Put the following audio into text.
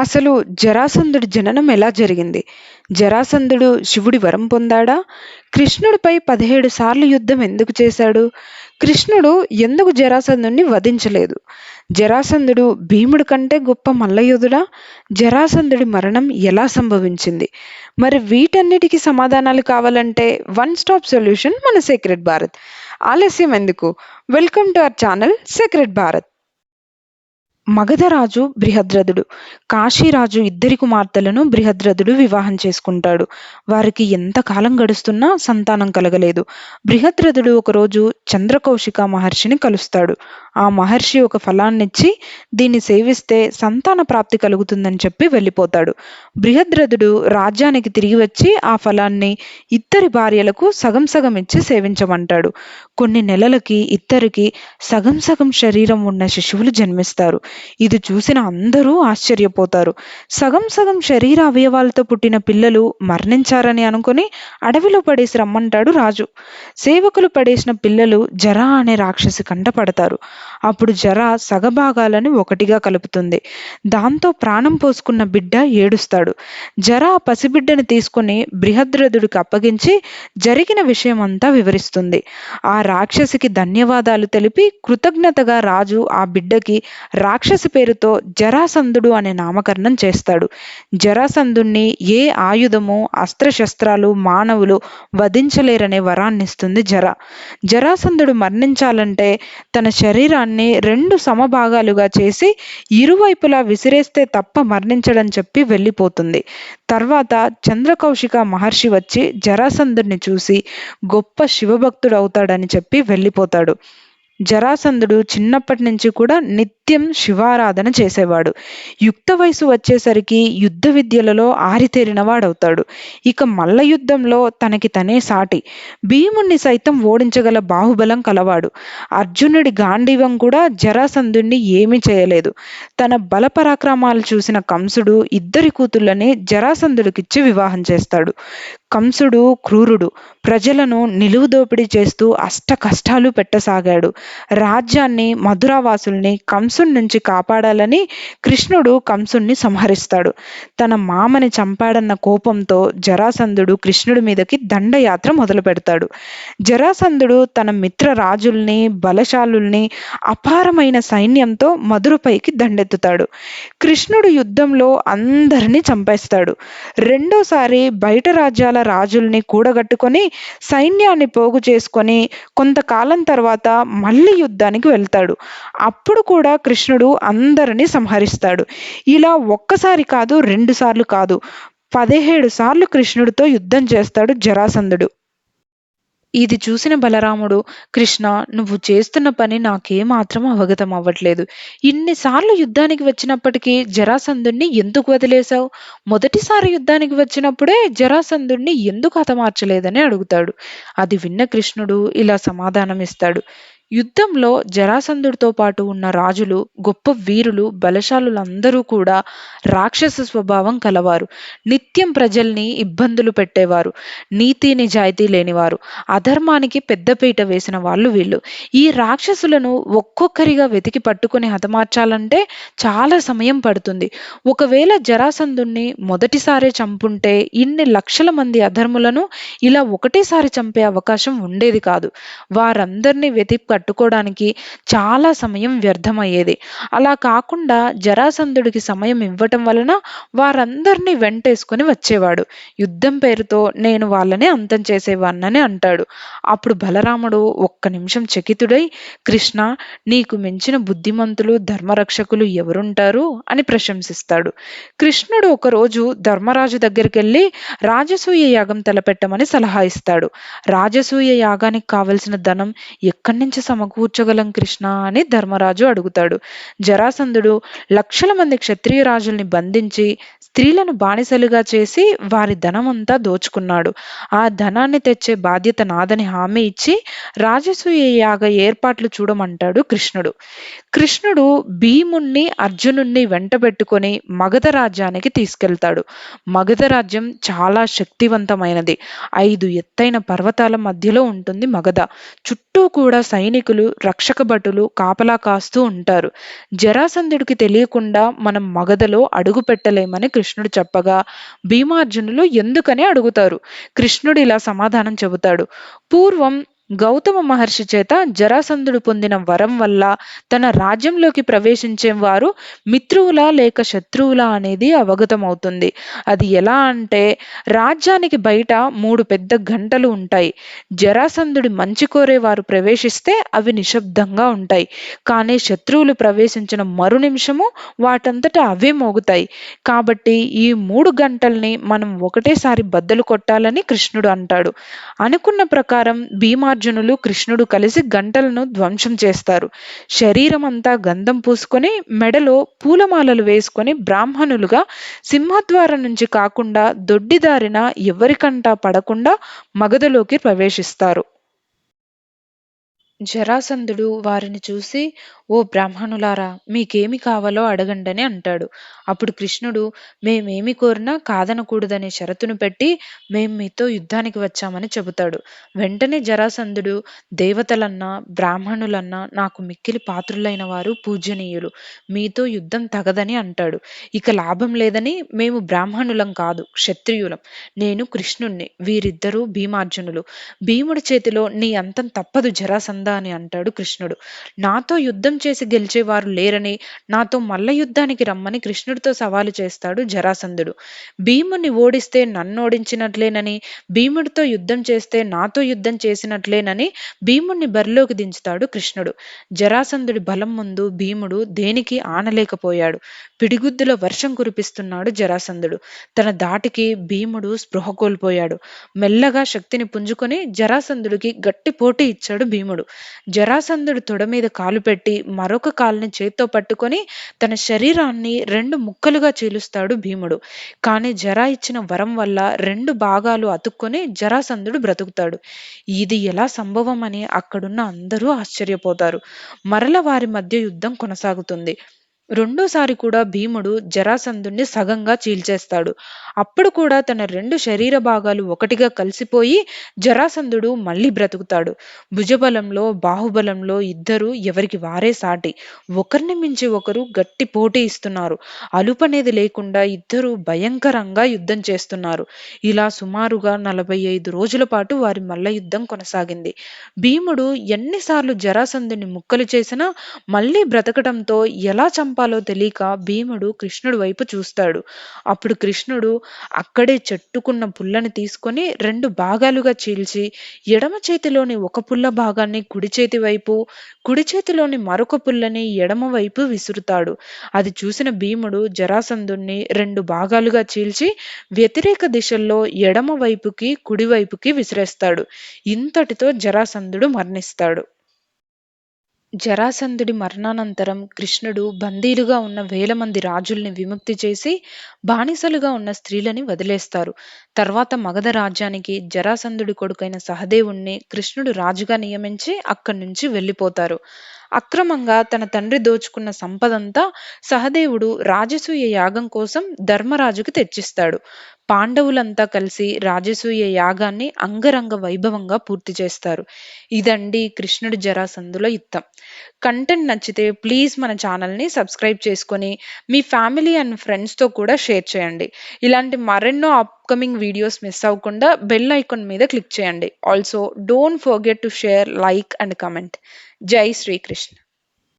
అసలు జరాసంధుడి జననం ఎలా జరిగింది? జరాసంధుడు శివుడి వరం పొందాడా? కృష్ణుడిపై పదిహేడు సార్లు యుద్ధం ఎందుకు చేశాడు? కృష్ణుడు ఎందుకు జరాసంధుడిని వధించలేదు? జరాసంధుడు భీముడి కంటే గొప్ప మల్లయోధుడా? జరాసంధుడి మరణం ఎలా సంభవించింది? మరి వీటన్నిటికీ సమాధానాలు కావాలంటే వన్ స్టాప్ సొల్యూషన్ మన సీక్రెట్ భారత్. ఆలస్యం ఎందుకు? Welcome to our channel secret Bharat. మగధరాజు బృహద్రథుడు. కాశీరాజు ఇద్దరి కుమార్తెలను బృహద్రథుడు వివాహం చేసుకుంటాడు. వారికి ఎంత కాలం గడుస్తున్నా సంతానం కలగలేదు. బృహద్రథుడు ఒకరోజు చంద్రకౌశిక మహర్షిని కలుస్తాడు. ఆ మహర్షి ఒక ఫలాన్నిచ్చి దీన్ని సేవిస్తే సంతాన ప్రాప్తి కలుగుతుందని చెప్పి వెళ్ళిపోతాడు. బృహద్రథుడు రాజ్యానికి తిరిగి వచ్చి ఆ ఫలాన్ని ఇద్దరి భార్యలకు సగం సగం ఇచ్చి సేవించమంటాడు. కొన్ని నెలలకి ఇద్దరికి సగం సగం శరీరం ఉన్న శిశువులు జన్మిస్తారు. ఇది చూసిన అందరూ ఆశ్చర్యపోతారు. సగం సగం శరీర అవయవాలతో పుట్టిన పిల్లలు మరణించారని అనుకుని అడవిలో పడేసి రమ్మంటాడు రాజు. సేవకులు పడేసిన పిల్లలు జరా అనే రాక్షసి కంట పడతారు. అప్పుడు జర సగభాగాలను ఒకటిగా కలుపుతుంది. దాంతో ప్రాణం పోసుకున్న బిడ్డ ఏడుస్తాడు. జర ఆ పసిబిడ్డని తీసుకుని బృహద్రథుడికి అప్పగించి జరిగిన విషయం అంతా వివరిస్తుంది. ఆ రాక్షసికి ధన్యవాదాలు తెలిపి కృతజ్ఞతగా రాజు ఆ బిడ్డకి రాక్షసి పేరుతో జరాసంధుడు అనే నామకరణం చేస్తాడు. జరాసంధుణ్ణి ఏ ఆయుధము అస్త్రశస్త్రాలు మానవులు వధించలేరనే వరాన్నిస్తుంది జర. జరాసంధుడు మరణించాలంటే తన శరీరాన్ని రెండు సమభాగాలుగా చేసి ఇరువైపులా విసిరేస్తే తప్ప మరణించడం చెప్పి వెళ్ళిపోతుంది. తర్వాత చంద్రకౌశిక మహర్షి వచ్చి జరాసంధుడిని చూసి గొప్ప శివభక్తుడు అవుతాడని చెప్పి వెళ్ళిపోతాడు. జరాసంధుడు చిన్నప్పటి నుంచి కూడా నిత్యం శివారాధన చేసేవాడు. యుక్త వయసు వచ్చేసరికి యుద్ధ విద్యలలో ఆరితేరినవాడవుతాడు ఇక మల్ల యుద్ధంలో తనకి తనే సాటి. భీముణ్ణి సైతం ఓడించగల బాహుబలం కలవాడు. అర్జునుడి గాంధీవం కూడా జరాసంధుణ్ణి ఏమీ చేయలేదు. తన బలపరాక్రమాలు చూసిన కంసుడు ఇద్దరి కూతుళ్ళని జరాసంధుడికిచ్చి వివాహం చేస్తాడు. కంసుడు క్రూరుడు. ప్రజలను నిలువు దోపిడీ చేస్తూ అష్ట కష్టాలు పెట్టసాగాడు. రాజ్యాన్ని మధురావాసుల్ని కంసుడి నుంచి కాపాడాలని కృష్ణుడు కంసుణ్ణి సంహరిస్తాడు. తన మామని చంపాడన్న కోపంతో జరాసంధుడు కృష్ణుడి మీదకి దండయాత్ర మొదలు పెడతాడు జరాసంధుడు తన మిత్ర రాజుల్ని బలశాలుల్ని అపారమైన సైన్యంతో మధురపైకి దండెత్తుతాడు. కృష్ణుడు యుద్ధంలో అందరినీ చంపేస్తాడు. రెండోసారి బయట రాజ్యాల రాజుల్ని కూడగట్టుకొని సైన్యాన్ని పోగు చేసుకొని కొంతకాలం తర్వాత మళ్ళీ యుద్ధానికి వెళ్తాడు. అప్పుడు కూడా కృష్ణుడు అందరినీ సంహరిస్తాడు. ఇలా ఒక్కసారి కాదు రెండు సార్లు కాదు. పదిహేడు సార్లు కృష్ణుడితో యుద్ధం చేస్తాడు జరాసంధుడు. ఇది చూసిన బలరాముడు కృష్ణ నువ్వు చేస్తున్న పని నాకేమాత్రం అవగతం అవ్వట్లేదు ఇన్నిసార్లు యుద్ధానికి వచ్చినప్పటికీ జరాసంధుణ్ణి ఎందుకు వదిలేశావు? మొదటిసారి యుద్ధానికి వచ్చినప్పుడే జరాసంధుణ్ణి ఎందుకు హతమార్చలేదని అడుగుతాడు. అది విన్న కృష్ణుడు ఇలా సమాధానం ఇస్తాడు యుద్ధంలో జరాసంధుడితో పాటు ఉన్న రాజులు గొప్ప వీరులు బలశాలులందరూ కూడా రాక్షస స్వభావం కలవారు. నిత్యం ప్రజల్ని ఇబ్బందులు పెట్టేవారు. నీతి నిజాయితీ లేనివారు. అధర్మానికి పెద్దపీట వేసిన వాళ్ళు వీళ్ళు. ఈ రాక్షసులను ఒక్కొక్కరిగా వెతికి పట్టుకుని హతమార్చాలంటే చాలా సమయం పడుతుంది. ఒకవేళ జరాసంధుణ్ణి మొదటిసారే చంపుంటే ఇన్ని లక్షల మంది అధర్ములను ఇలా ఒకటేసారి చంపే అవకాశం ఉండేది కాదు. వారందరినీ వెతికి పట్టుకోవడానికి చాలా సమయం వ్యర్థమయ్యేది. అలా కాకుండా జరాసంధుడికి సమయం ఇవ్వటం వలన వారందరినీ వెంటేసుకుని వచ్చేవాడు. యుద్ధం పేరుతో నేను వాళ్ళని అంతం చేసేవాన్నని అంటాడు. అప్పుడు బలరాముడు ఒక్క నిమిషం చకితుడై కృష్ణ నీకు మించిన బుద్ధిమంతులు ధర్మరక్షకులు ఎవరుంటారు? అని ప్రశంసిస్తాడు. కృష్ణుడు ఒకరోజు ధర్మరాజు దగ్గరికి వెళ్ళి రాజసూయ యాగం తలపెట్టమని సలహా ఇస్తాడు. రాజసూయ యాగానికి కావలసిన ధనం ఎక్కడి నుంచి సమకూర్చగలం కృష్ణ అని ధర్మరాజు అడుగుతాడు. జరాసంధుడు లక్షల మంది క్షత్రియ రాజుల్ని బంధించి స్త్రీలను బానిసలుగా చేసి వారి ధనమంతా దోచుకున్నాడు. ఆ ధనాన్ని తెచ్చే బాధ్యత నాదని హామీ ఇచ్చి రాజసూయ యాగ ఏర్పాట్లు చూడమంటాడు కృష్ణుడు. కృష్ణుడు భీముణ్ణి అర్జునుణ్ణి వెంటబెట్టుకొని మగధ రాజ్యానికి తీసుకెళ్తాడు. మగధ రాజ్యం చాలా శక్తివంతమైనది. ఐదు ఎత్తైన పర్వతాల మధ్యలో ఉంటుంది మగధ. చుట్టూ కూడా సైనిక సైనికులు రక్షక భటులు కాపలా కాస్తూ ఉంటారు. జరాసంధుడికి తెలియకుండా మనం మగధలో అడుగు పెట్టలేమని కృష్ణుడు చెప్పగా భీమార్జునులు ఎందుకని అడుగుతారు? కృష్ణుడు ఇలా సమాధానం చెబుతాడు. పూర్వం గౌతమ మహర్షి చేత జరాసంధుడు పొందిన వరం వల్ల తన రాజ్యంలోకి ప్రవేశించే వారు మిత్రువులా లేక శత్రువులా అనేది అవగతమవుతుంది. అది ఎలా అంటే రాజ్యానికి బయట మూడు పెద్ద గంటలు ఉంటాయి. జరాసంధుడి మంచి కోరే వారు ప్రవేశిస్తే అవి నిశ్శబ్దంగా ఉంటాయి. కానీ శత్రువులు ప్రవేశించిన మరు నిమిషము వాటంతటా అవే మోగుతాయి. కాబట్టి ఈ మూడు గంటల్ని మనం ఒకటేసారి బద్దలు కొట్టాలని కృష్ణుడు అంటాడు. అనుకున్న ప్రకారం భీమార్జునులు కృష్ణుడు కలిసి గంటలను ధ్వంసం చేస్తారు. శరీరం అంతా గంధం పూసుకొని మెడలో పూలమాలలు వేసుకొని బ్రాహ్మణులుగా సింహద్వారం నుంచి కాకుండా దొడ్డిదారిన ఎవరికంటా పడకుండా మగధలోకి ప్రవేశిస్తారు. జరాసంధుడు వారిని చూసి ఓ బ్రాహ్మణులారా మీకేమి కావాలో అడగండని అంటాడు. అప్పుడు కృష్ణుడు మేమేమి కోరినా కాదనకూడదనే షరతును పెట్టి మేం మీతో యుద్ధానికి వచ్చామని చెబుతాడు. వెంటనే జరాసంధుడు దేవతలన్నా బ్రాహ్మణులన్నా నాకు మిక్కిలి పాత్రులైన వారు పూజనీయులు. మీతో యుద్ధం తగదని అంటాడు. ఇక లాభం లేదని మేము బ్రాహ్మణులం కాదు క్షత్రియులం. నేను కృష్ణుణ్ణి వీరిద్దరూ భీమార్జునులు. భీముడి చేతిలో నీ అంతం తప్పదు జరాసంధ అని అంటాడు కృష్ణుడు. నాతో యుద్ధం చేసి గెలిచేవారు లేరని నాతో మల్ల యుద్ధానికి రమ్మని కృష్ణుడితో సవాలు చేస్తాడు జరాసంధుడు. భీముని ఓడిస్తే నన్ను ఓడించినట్లేనని భీముడితో యుద్ధం చేస్తే నాతో యుద్ధం చేసినట్లేనని భీముణ్ణి బరిలోకి దించుతాడు కృష్ణుడు. జరాసంధుడి బలం ముందు భీముడు దేనికి ఆనలేకపోయాడు? పిడిగుద్దుల వర్షం కురిపిస్తున్నాడు జరాసంధుడు. తన దాటికి భీముడు స్పృహ కోల్పోయాడు. మెల్లగా శక్తిని పుంజుకొని జరాసంధుడికి గట్టి పోటీ ఇచ్చాడు భీముడు. జరాసంధుడు తొడ మీద కాలు పెట్టి మరొక కాలుని చేత్తో పట్టుకొని తన శరీరాన్ని రెండు ముక్కలుగా చీలుస్తాడు భీముడు. కానీ జరా ఇచ్చిన వరం వల్ల రెండు భాగాలు అతుక్కొని జరాసంధుడు బ్రతుకుతాడు. ఇది ఎలా సంభవం అని అక్కడున్న అందరూ ఆశ్చర్యపోతారు. మరల వారి మధ్య యుద్ధం కొనసాగుతుంది. రెండోసారి కూడా భీముడు జరాసంధుణ్ణి సగంగా చీల్చేస్తాడు. అప్పుడు కూడా తన రెండు శరీర భాగాలు ఒకటిగా కలిసిపోయి జరాసంధుడు మళ్ళీ బ్రతుకుతాడు. భుజబలంలో బాహుబలంలో ఇద్దరు ఎవరికి వారే సాటి. ఒకరిని మించి ఒకరు గట్టి పోటీ ఇస్తున్నారు. అలుపనేది లేకుండా ఇద్దరు భయంకరంగా యుద్ధం చేస్తున్నారు. ఇలా సుమారుగా నలభై ఐదు రోజుల పాటు వారి మల్ల యుద్ధం కొనసాగింది. భీముడు ఎన్నిసార్లు జరాసంధుని ముక్కలు చేసినా మళ్ళీ బ్రతకడంతో ఎలా చంపాలో తెలియక భీముడు కృష్ణుడి వైపు చూస్తాడు. అప్పుడు కృష్ణుడు అక్కడే చెట్టుకున్న పుల్లని తీసుకొని రెండు భాగాలుగా చీల్చి ఎడమ చేతిలోని ఒక పుల్ల భాగాన్ని కుడి చేతి వైపు కుడి చేతిలోని మరొక పుల్లని ఎడమ వైపు విసురుతాడు. అది చూసిన భీముడు జరాసంధుణ్ణి రెండు భాగాలుగా చీల్చి వ్యతిరేక దిశల్లో ఎడమ వైపుకి కుడివైపుకి విసిరేస్తాడు. ఇంతటితో జరాసంధుడు మరణిస్తాడు. జరాసంధుడి మరణానంతరం కృష్ణుడు బందీలుగా ఉన్న వేల మంది రాజుల్ని విముక్తి చేసి బానిసలుగా ఉన్న స్త్రీలని వదిలేస్తారు. తర్వాత మగధ రాజ్యానికి జరాసంధుడి కొడుకైన సహదేవుణ్ణి కృష్ణుడు రాజుగా నియమించి అక్కడి నుంచి వెళ్ళిపోతారు. అక్రమంగా తన తండ్రి దోచుకున్న సంపదంతా సహదేవుడు రాజసూయ యాగం కోసం ధర్మరాజుకి తెచ్చిస్తాడు. పాండవులంతా కలిసి రాజసూయ యాగాన్ని అంగరంగ వైభవంగా పూర్తి చేస్తారు. ఇదండి కృష్ణుడు జరాసందుల యుద్ధం. కంటెంట్ నచ్చితే ప్లీజ్ మన ఛానల్ని సబ్స్క్రైబ్ చేసుకొని మీ ఫ్యామిలీ అండ్ ఫ్రెండ్స్తో కూడా షేర్ చేయండి. ఇలాంటి మరెన్నో అప్కమింగ్ వీడియోస్ మిస్ అవ్వకుండా బెల్ ఐకాన్ మీద క్లిక్ చేయండి also don't forget to share like and comment Jai Shri Krishna